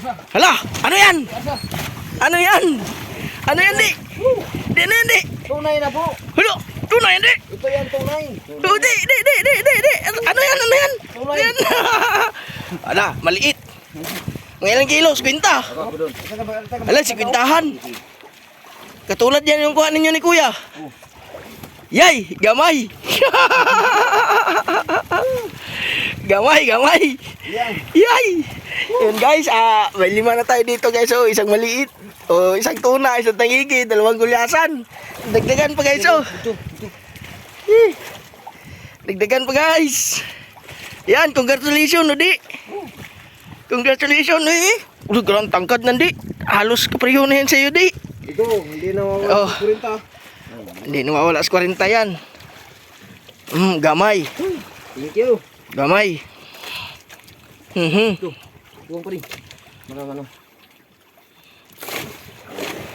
Hala, ano yan? Ano yan? Ano yan, di? Di, di, di. Tunay na po. Hala, tunay yan, di. Ito yan tunay. Oh, di, di, di, di, di, di. Ano yan, ano yan? Tulay. Yan. Ala, maliit. Mga ilang kilos, kwinta. Teka, teka, teka. Ala, si kwintahan. Katulad yan yung kuha ninyo ni kuya. Yay, gamay. gamay, gamay. Yay! Yun guys, ah, may lima na tayo dito guys. Oh, isang maliit. O isang tuna, isang tangigi, dalawang gulyasan. Dagdagan pa guys. Oh. Eh. Dagdagan pa guys. Yan, congratulations, Udi. Congratulations, eh. Ulo, garang tangkad nandi. Halos kapriyo na yan sa'yo, di. Ito, hindi na mawala Oh. sa kurinta. Hindi nawawala sa 40 yan. Mm, gamay. Thank you. Gamay. Mhm. Tuwang pa rin. Marang ano.